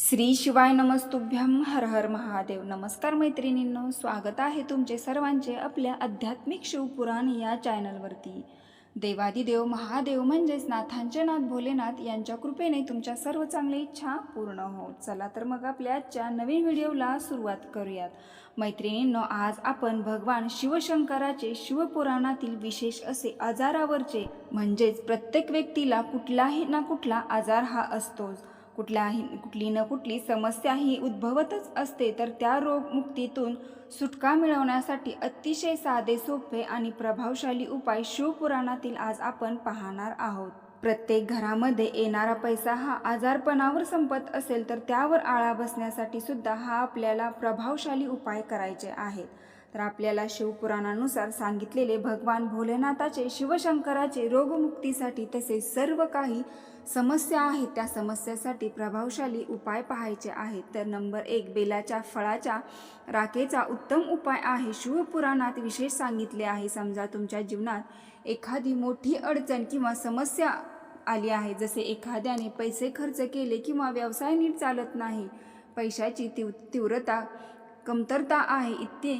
श्री शिवाय नमस्तुभ्यम हर हर महादेव. नमस्कार मैत्रिणींनो स्वागत आहे तुमचे सर्वांचे आपल्या आध्यात्मिक शिवपुराण या चॅनलवरती. देवादिदेव महादेव म्हणजेच नाथांचे नाथ भोलेनाथ यांच्या कृपेने तुमच्या सर्व चांगल्या इच्छा पूर्ण हो. चला तर मग आपल्या आजच्या नवीन व्हिडिओला सुरुवात करूयात. मैत्रिणींनो आज आपण भगवान शिवशंकराचे शिवपुराणातील विशेष असे आजारावरचे म्हणजेच प्रत्येक व्यक्तीला कुठलाही ना कुठला आजार हा असतोच. कुठल्याही कुठली न कुठली समस्या ही उद्भवतच असते तर त्या रोगमुक्तीतून सुटका मिळवण्यासाठी अतिशय साधे सोपे आणि प्रभावशाली उपाय शिवपुराणातील आज आपण पाहणार आहोत. प्रत्येक घरामध्ये येणारा पैसा हा आजारपणावर संपत असेल तर त्यावर आळा बसण्यासाठी सुद्धा हा आपल्याला प्रभावशाली उपाय करायचे आहेत. तर आपल्याला शिवपुराणानुसार सांगितलेले भगवान भोलेनाथाचे शिवशंकराचे रोगमुक्तीसाठी तसेच सर्व काही समस्या आहेत. त्या समस्यासाठी प्रभावशाली उपाय पाहायचे आहेत. तर नंबर एक बेलाच्या फळाच्या राखेचा उत्तम उपाय आहे. शिवपुराणात विशेष सांगितले आहे समजा तुमच्या जीवनात एखादी मोठी अडचण किंवा समस्या आली आहे. जसे एखाद्याने पैसे खर्च केले किंवा व्यवसाय नीट चालत नाही पैशाची तीव तीव्रता कमतरता आहे इतके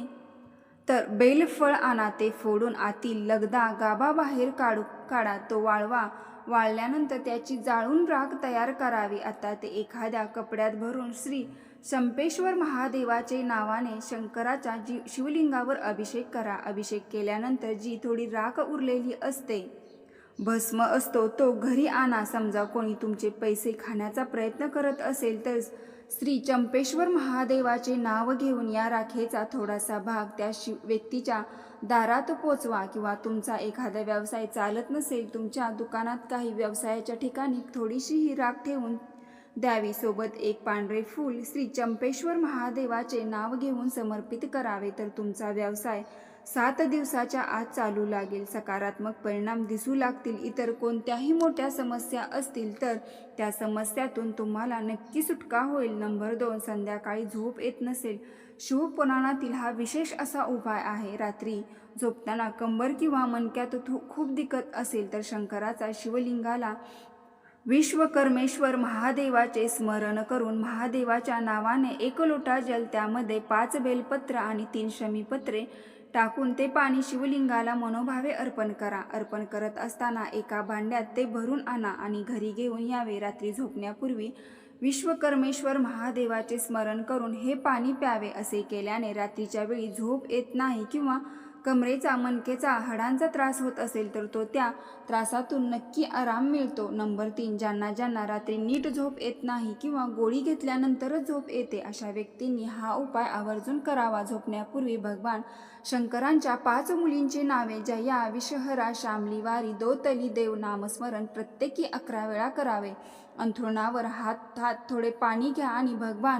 तर बेलफळ आणा ते फोडून आतील लगदा गाभा बाहेर काढू काढा तो वाळवा वाळल्यानंतर त्याची जाळून राख तयार करावी. आता ते एखाद्या कपड्यात भरून श्री संपेश्वर महादेवाचे नावाने शंकराच्या जी शिवलिंगावर अभिषेक करा. अभिषेक केल्यानंतर जी थोडी राख उरलेली असते भस्म असतो तो घरी आणा. समजा कोणी तुमचे पैसे खाण्याचा प्रयत्न करत असेल तर श्री चंपेश्वर महादेवाचे नाव घेऊन या राखेचा थोडासा भाग त्या शि व्यक्तीच्या दारात पोचवा किंवा तुमचा एखादा व्यवसाय चालत नसेल तुमच्या दुकानात काही व्यवसायाच्या ठिकाणी थोडीशी ही राख ठेवून द्यावी. सोबत एक पांढरे फूल श्री चंपेश्वर महादेवाचे नाव घेऊन समर्पित करावे तर तुमचा व्यवसाय सात दिवसाच्या आत चालू लागेल. सकारात्मक परिणाम दिसू लागतील. इतर कोणत्याही मोठ्या समस्या असतील तर त्या समस्यातून तुम्हाला नक्की सुटका होईल. नंबर दोन संध्याकाळी झोप येत नसेल. शिवपुराणातील हा विशेष असा उपाय आहे. रात्री झोपताना कंबर किंवा मणक्यात थू- खूप दिकत असेल तर शंकराचा शिवलिंगाला विश्वकर्मेश्वर महादेवाचे स्मरण करून महादेवाच्या नावाने एक लोटा जल त्यामध्ये पाच बेलपत्र आणि तीन शमीपत्रे टाकून ते पाणी शिवलिंगाला मनोभावे अर्पण करा. अर्पण करत असताना एका भांड्यात ते भरून आणा आणि घरी घेऊन यावे. रात्री झोपण्यापूर्वी विश्वकर्मेश्वर महादेवाचे स्मरण करून हे पाणी प्यावे असे केल्याने रात्रीच्या वेळी झोप येत नाही किंवा कमरेचा मनकेचा हाडांचा त्रास होत असेल तर तो त्या त्रासातून नक्की आराम मिळतो. नंबर तीन ज्यांना ज्यांना रात्री नीट झोप येत नाही किंवा गोळी घेतल्यानंतरच झोप येते अशा व्यक्तींनी हा उपाय आवर्जून करावा. झोपण्यापूर्वी भगवान शंकरांच्या पाच मुलींची नावे जया विषहरा शामलीवारी दोतली देव नामस्मरण प्रत्येकी अकरा वेळा करावे. अंथरुणावर हात हात थोडे पाणी घ्या आणि भगवान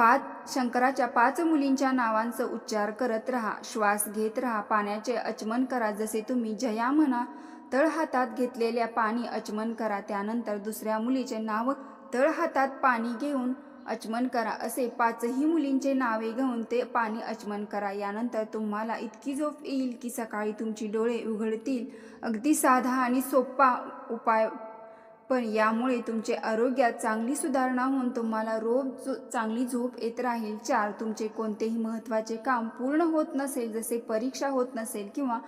पाच शंकराच्या पाच मुलींच्या नावांचा उच्चार करत राहा श्वास घेत राहा पाण्याचे अचमन करा जसे तुम्ही जया म्हणा तळ हातात घेतलेल्या पाणी अचमन करा त्यानंतर दुसऱ्या मुलीचे नाव तळ हातात पाणी घेऊन अचमन करा असे पाचही मुलींचे नावे घेऊन ते पाणी अचमन करा यानंतर तुम्हाला इतकी झोप येईल की सकाळी तुमची डोळे उघडतील. अगदी साधा आणि सोपा उपाय पण यामुळे तुमचे आरोग्यात चांगली सुधारणा होऊन तुम्हाला रोज जो चांगली झोप येत राहील. चार तुमचे कोणतेही महत्त्वाचे काम पूर्ण होत नसेल जसे परीक्षा होत नसेल किंवा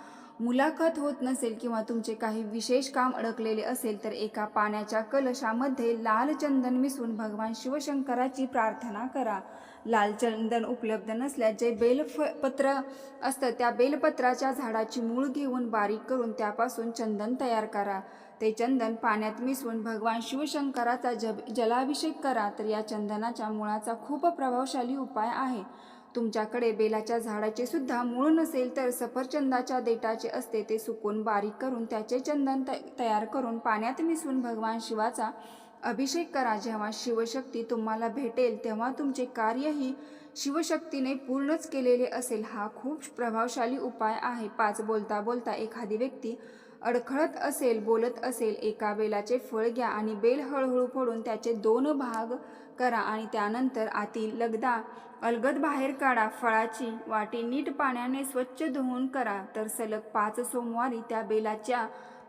मुलाखत होत नसेल किंवा तुमचे काही विशेष काम अडकलेले असेल तर एका पाण्याच्या कलशामध्ये लाल चंदन मिसळून भगवान शिवशंकराची प्रार्थना करा. लाल चंदन उपलब्ध नसल्यास जे बेलपत्र असतं त्या बेलपत्राच्या झाडाची मूळ घेऊन बारीक करून त्यापासून चंदन तयार करा. ते चंदन पाण्यात मिसळून भगवान शिवशंकराचा जब जलाभिषेक करा तर या चंदनाच्या मुळाचा खूप प्रभावशाली उपाय आहे. तुमच्याकडे बेलाच्या झाडाचे सुद्धा मूळ नसेल तर सफरचंदाच्या देठाचे असते ते सुकून बारीक करून त्याचे चंदन त तयार करून पाण्यात मिसळून भगवान शिवाचा अभिषेक करा. जेव्हा शिवशक्ती तुम्हाला भेटेल तेव्हा तुमचे कार्यही शिवशक्तीने पूर्णच केलेले असेल. हा खूप प्रभावशाली उपाय आहे. पाच बोलता बोलता एखादी व्यक्ती अडखळत असेल बोलत असेल एका बेलाचे फळ घ्या आणि बेल हळूहळू फोडून त्याचे दोन भाग करा आणि त्यानंतर आतील लगदा अलगद बाहेर काढा. फळाची वाटी नीट पाण्याने स्वच्छ धुवून करा. तर सलग पाच सोमवारी त्या बेलाच्या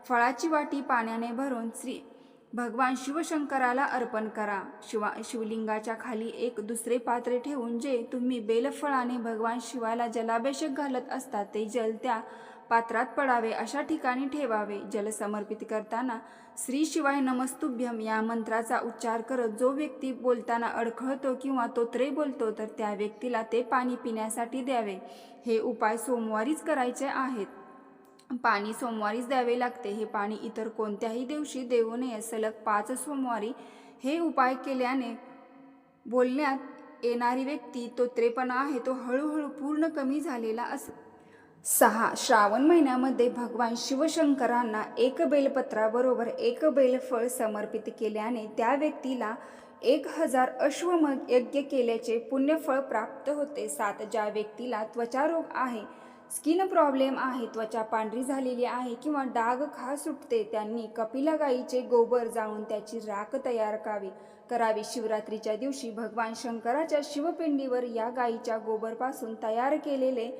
फळाची वाटी पाण्याने भरून श्री भगवान शिवशंकराला अर्पण करा. शिवा शिवलिंगाच्या खाली एक दुसरे पात्र ठेवून जे तुम्ही बेलफळाने भगवान शिवाला जलाभिषेक घालत असता ते जल त्या पात्रात पडावे अशा ठिकाणी ठेवावे. जल समर्पित करताना श्री शिवाय नमस्तुभ्यम या मंत्राचा उच्चार करत जो व्यक्ती बोलताना अडखळतो किंवा तोत्रे बोलतो तर त्या व्यक्तीला ते पाणी पिण्यासाठी द्यावे. हे उपाय सोमवारीच करायचे आहेत. पाणी सोमवारीच द्यावे लागते. हे पाणी इतर कोणत्याही दिवशी देऊ नये. सलग पाच सोमवारी हे उपाय केल्याने बोलण्यात येणारी व्यक्ती तोत्रेपणा आहे. तो हळूहळू पूर्ण कमी झालेला अस सहा श्रावण महिन्यामध्ये भगवान शिवशंकरांना एक बेलपत्राबरोबर एक बेलफळ समर्पित केल्याने त्या व्यक्तीला एक हजार अश्वमग यज्ञ केल्याचे पुण्यफळ प्राप्त होते. सात ज्या व्यक्तीला त्वचारोग आहे स्किन प्रॉब्लेम आहे त्वचा पांढरी झालेली आहे किंवा डाग खा सुटते त्यांनी कपिला गाईचे गोबर जाळून त्याची राख तयार करावी. करावी. शिवरात्रीच्या दिवशी भगवान शंकराच्या शिवपिंडीवर या गाईच्या गोबरपासून तयार केलेले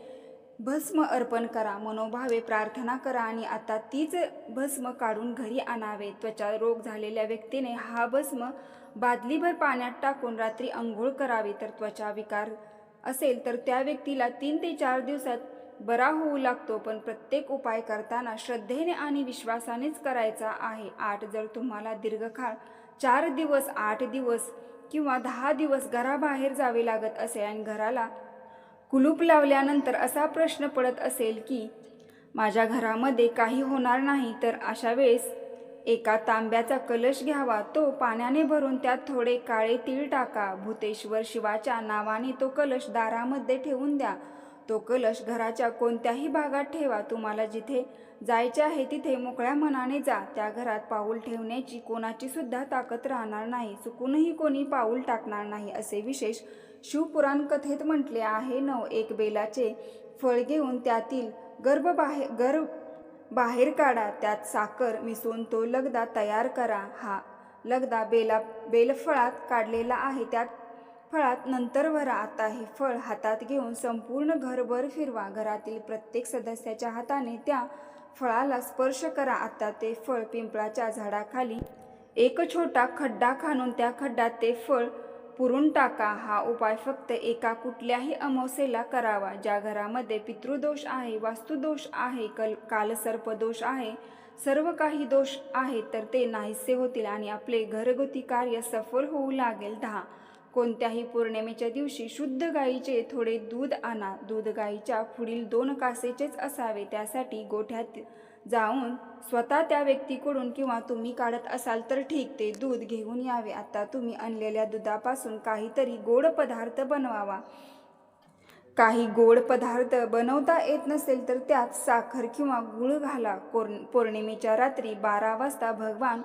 भस्म अर्पण करा. मनोभावे प्रार्थना करा आणि आता तीच भस्म काढून घरी आणावे. त्वचा रोग झालेल्या व्यक्तीने हा भस्म बादलीभर पाण्यात टाकून रात्री आंघोळ करावी. तर त्वचा विकार असेल तर त्या व्यक्तीला तीन ते चार दिवसात बरा होऊ लागतो पण प्रत्येक उपाय करताना श्रद्धेने आणि विश्वासानेच करायचा आहे. आठ जर तुम्हाला दीर्घकाळ चार दिवस आठ दिवस किंवा दहा दिवस घराबाहेर जावे लागत असे आणि घराला कुलूप लावल्यानंतर असा प्रश्न पडत असेल की माझ्या घरामध्ये काही होणार नाही तर अशा वेळेस एका तांब्याचा कलश घ्यावा. तो पाण्याने भरून त्यात थोडे काळे तीळ टाका. भूतेश्वर शिवाच्या नावाने तो कलश दारामध्ये ठेवून द्या. तो कलश घराच्या कोणत्याही भागात ठेवा. तुम्हाला जिथे जायचे आहे तिथे मोकळ्या मनाने जा. त्या घरात पाऊल ठेवण्याची कोणाची सुद्धा ताकद राहणार नाही. चुकूनही कोणी पाऊल टाकणार नाही असे विशेष शिवपुराण कथेत म्हटले आहे. नव एक बेलाचे फळ घेऊन त्यातील गर्भ बाहेर गर्भ बाहेर काढा. त्यात साखर मिसळून तो लगदा तयार करा. हा लगदा बेला बेलफळात काढलेला आहे. त्यात फळात नंतर भरा आता हे फळ हातात घेऊन संपूर्ण घरभर फिरवा. घरातील प्रत्येक सदस्याच्या हाताने त्या फळाला स्पर्श करा. आता ते फळ पिंपळाच्या झाडाखाली एक छोटा खड्डा खाणून त्या खड्ड्यात ते फळ पुरून टाका. हा उपाय फक्त एका कुठल्याही अमावस्येला करावा. ज्या घरामध्ये पितृदोष आहे वास्तुदोष आहे कल कालसर्पदोष आहे सर्व काही दोष आहे तर ते नाहीसे होतील आणि आपले घरगुती कार्य सफल होऊ लागेल. दहा कोणत्याही पौर्णिमेच्या दिवशी शुद्ध गाईचे थोडे दूध आणा. दूध गाईच्या पुढील दोन कासेचेच असावे. त्यासाठी गोठ्यात जाऊन स्वतः त्या व्यक्तीकडून किंवा तुम्ही काढत असाल तर ठीक ते दूध घेऊन यावे. आता तुम्ही आणलेल्या दुधापासून काहीतरी गोड पदार्थ बनवावा. काही गोड पदार्थ बनवता येत नसेल तर त्यात साखर किंवा गुळ घाला. कोर पौर्णिमेच्या रात्री बारा वाजता भगवान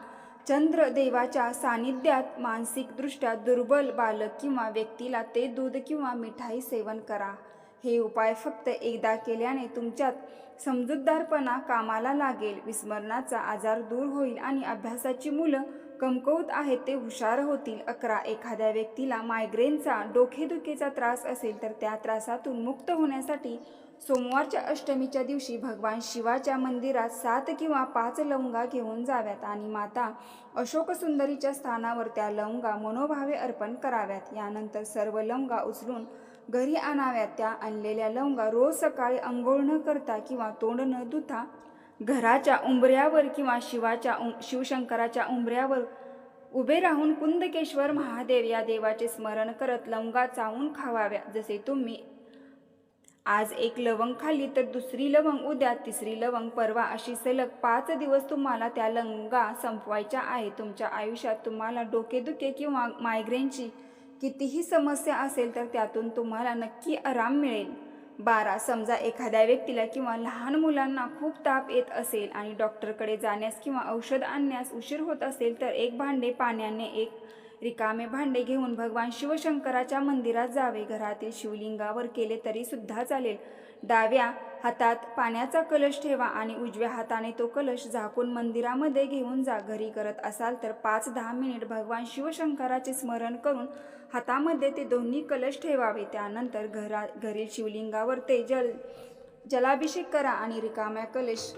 चंद्रदेवाच्या सानिध्यात मानसिकदृष्ट्या दुर्बल बालक किंवा व्यक्तीला ते दूध किंवा मिठाई सेवन करा. हे उपाय फक्त एकदा केल्याने तुमच्यात समजूतदारपणा कामाला लागेल. विस्मरणाचा आजार दूर होईल आणि अभ्यासाची मुलं कमकवत आहेत ते हुशार होतील. अकरा एखाद्या व्यक्तीला मायग्रेनचा डोकेदुखीचा त्रास असेल तर त्या त्रासातून मुक्त होण्यासाठी सोमवारच्या अष्टमीच्या दिवशी भगवान शिवाच्या मंदिरात सात किंवा पाच लवंगा घेऊन जाव्यात आणि माता अशोक सुंदरीच्या स्थानावर त्या लवंगा मनोभावे अर्पण कराव्यात. यानंतर सर्व लवंगा उचलून घरी आणाव्यात. त्या आणलेल्या लवंगा रोज सकाळी अंघोळ न करता किंवा तोंड न धुता घराच्या उंबऱ्यावर किंवा शिवाच्या उं- शिवशंकराच्या उंबऱ्यावर उभे राहून कुंदकेश्वर महादेव या देवाचे स्मरण करत लवंगा चावून खावाव्या. जसे तुम्ही आज एक लवंग खाल्ली तर दुसरी लवंग उद्या तिसरी लवंग. परवा अशी सलग पाच दिवस तुम्हाला त्या लवंगा संपवायच्या आहे तुमच्या आयुष्यात तुम्हाला डोकेदुखे किंवा मायग्रेनची कितीही समस्या असेल तर त्यातून तुम्हाला नक्की आराम मिळेल. बारा समजा एखाद्या व्यक्तीला किंवा लहान मुलांना खूप ताप येत असेल आणि डॉक्टरकडे जाण्यास किंवा औषध आणण्यास उशीर होत असेल तर एक भांडे पाण्याने एक रिकामे भांडे घेऊन भगवान शिवशंकराच्या मंदिरात जावे. घरातील शिवलिंगावर केले तरी सुद्धा चालेल. डाव्या हातात पाण्याचा कलश ठेवा आणि उजव्या हाताने तो कलश झाकून मंदिरामध्ये घेऊन जा. घरी करत असाल तर पाच दहा मिनिट भगवान शिवशंकराचे स्मरण करून हातामध्ये ते दोन्ही कलश ठेवावे. त्यानंतर घरा घरील शिवलिंगावर ते जल जलाभिषेक करा आणि रिकाम्या कलश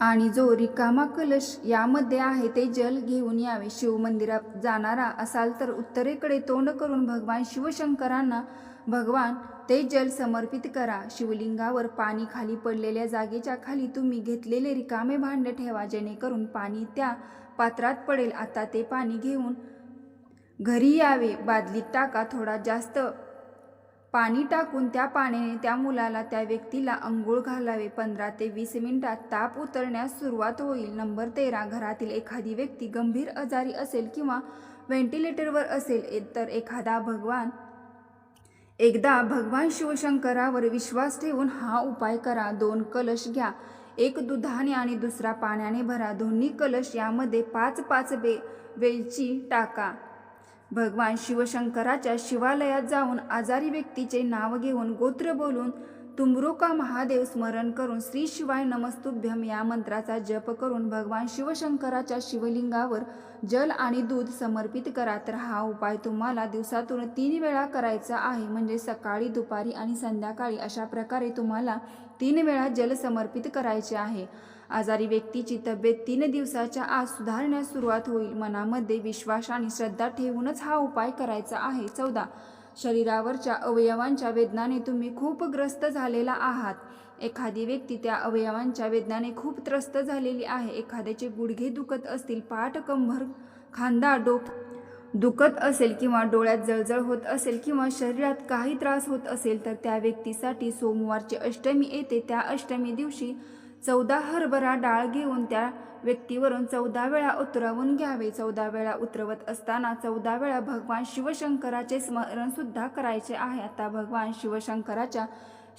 आणि जो रिकामा कलश यामध्ये आहे ते जल घेऊन यावे. शिवमंदिरात जाणारा असाल तर उत्तरेकडे तोंड करून भगवान शिवशंकरांना भगवान ते जल समर्पित करा. शिवलिंगावर पाणी खाली पडलेल्या जागेच्या खाली तुम्ही घेतलेले रिकामे भांडे ठेवा. जेणेकरून पाणी त्या पात्रात पडेल. आता ते पाणी घेऊन घरी यावे. बादलीत टाका. थोडा जास्त पाणी टाकून त्या पाण्याने त्या मुलाला त्या व्यक्तीला अंघोळ घालावे. पंधरा ते वीस मिनिटात ताप उतरण्यास सुरुवात होईल. नंबर तेरा घरातील एखादी व्यक्ती गंभीर आजारी असेल किंवा व्हेंटिलेटरवर असेल तर एखादा भगवान एकदा भगवान शिवशंकरावर विश्वास ठेवून हा उपाय करा. दोन कलश घ्या. एक दुधाने आणि दुसरा पाण्याने भरा. दोन्ही कलश यामध्ये पाच पाच बे वेलची टाका. भगवान शिवशंकराच्या शिवालयात जाऊन आजारी व्यक्तीचे नाव घेऊन गोत्र बोलून तुमरुका महादेव स्मरण करून श्री शिवाय नमस्तुभ्यम या मंत्राचा जप करून भगवान शिवशंकराच्या शिवलिंगावर जल आणि दूध समर्पित करा तर हा उपाय तुम्हाला दिवसातून तीन वेळा करायचा आहे. म्हणजे सकाळी दुपारी आणि संध्याकाळी अशा प्रकारे तुम्हाला तीन वेळा जल समर्पित करायचे आहे. आजारी व्यक्तीची तब्येत तीन दिवसाच्या आज सुधारण्यास सुरुवात होईल. मनामध्ये विश्वास आणि श्रद्धा ठेवूनच हा उपाय करायचा आहे. चौदा. शरीरावरच्या अवयवांच्या वेदनाने तुम्ही खूप ग्रस्त झालेला आहात. एखादी व्यक्ती त्या अवयवांच्या वेदनाने खूप त्रस्त झालेली आहे. एखाद्याचे गुडघे दुखत असतील पाठ कंभर खांदा डोक दुखत असेल किंवा डोळ्यात जळजळ होत असेल किंवा शरीरात काही त्रास होत असेल तर त्या व्यक्तीसाठी सोमवारची अष्टमी येते. त्या अष्टमी दिवशी चौदा हरभरा डाळ घेऊन त्या व्यक्तीवरून चौदा वेळा उतरवून घ्यावे. चौदा वेळा उतरवत असताना चौदा वेळा भगवान शिवशंकराचे स्मरण सुद्धा करायचे आहे. आता भगवान शिवशंकराच्या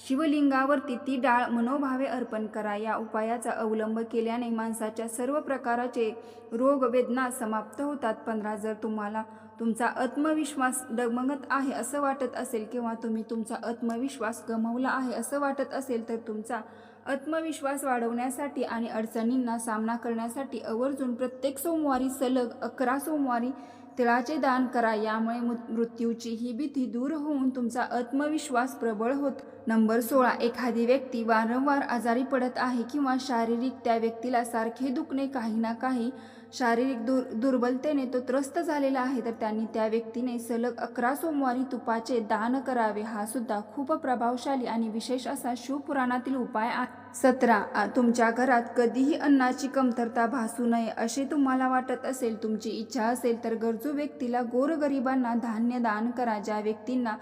शिवलिंगावरती ती डाळ मनोभावे अर्पण करा. या उपायाचा अवलंब केल्याने माणसाच्या सर्व प्रकाराचे रोग वेदना समाप्त होतात. पंधरा जर तुम्हाला तुमचा आत्मविश्वास डगमगत आहे असं वाटत असेल किंवा तुम्ही तुमचा आत्मविश्वास गमावला आहे असं वाटत असेल तर तुमचा आत्मविश्वास वाढवण्यासाठी आणि अडचणींना सामना करण्यासाठी आवर्जून प्रत्येक सोमवारी सलग अकरा सोमवारी तिळाचे दान करा. यामुळे मृ- मृत्यूची ही भीती दूर होऊन तुमचा आत्मविश्वास प्रबळ होत. नंबर सोळा. एखादी व्यक्ती वारंवार आजारी पडत आहे किंवा शारीरिक त्या व्यक्तीला सारखे दुखणे काही ना काही शारीरिक दुर दुर्बलतेने तो त्रस्त झालेला आहे तर त्यांनी त्या व्यक्तीने सलग अकरा सोमवारी तुपाचे दान करावे. हा सुद्धा खूप प्रभावशाली आणि विशेष असा शिवपुराणातील उपाय आहे. सतरा तुमच्या घरात कधीही अन्नाची कमतरता भासू नये असे तुम्हाला वाटत असेल तुमची इच्छा असेल तर गरजू व्यक्तीला गोरगरिबांना धान्य दान करा ज्या व्यक्तींना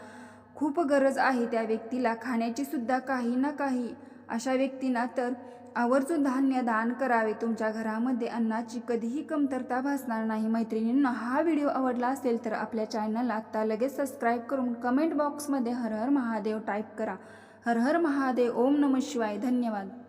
खूप गरज आहे त्या व्यक्तीला खाण्याची सुद्धा काही ना काही. अशा व्यक्तींना तर आवर्जून धान्य दान करावे. तुमच्या घरामध्ये अन्नाची कधीही कमतरता भासणार नाही. मैत्रिणींना हा व्हिडिओ आवडला असेल तर आपल्या चॅनलला आत्ता लगेच सबस्क्राईब करून कमेंट बॉक्समध्ये हर हर महादेव टाईप करा. हर हर महादेव ओम नम शिवाय. धन्यवाद.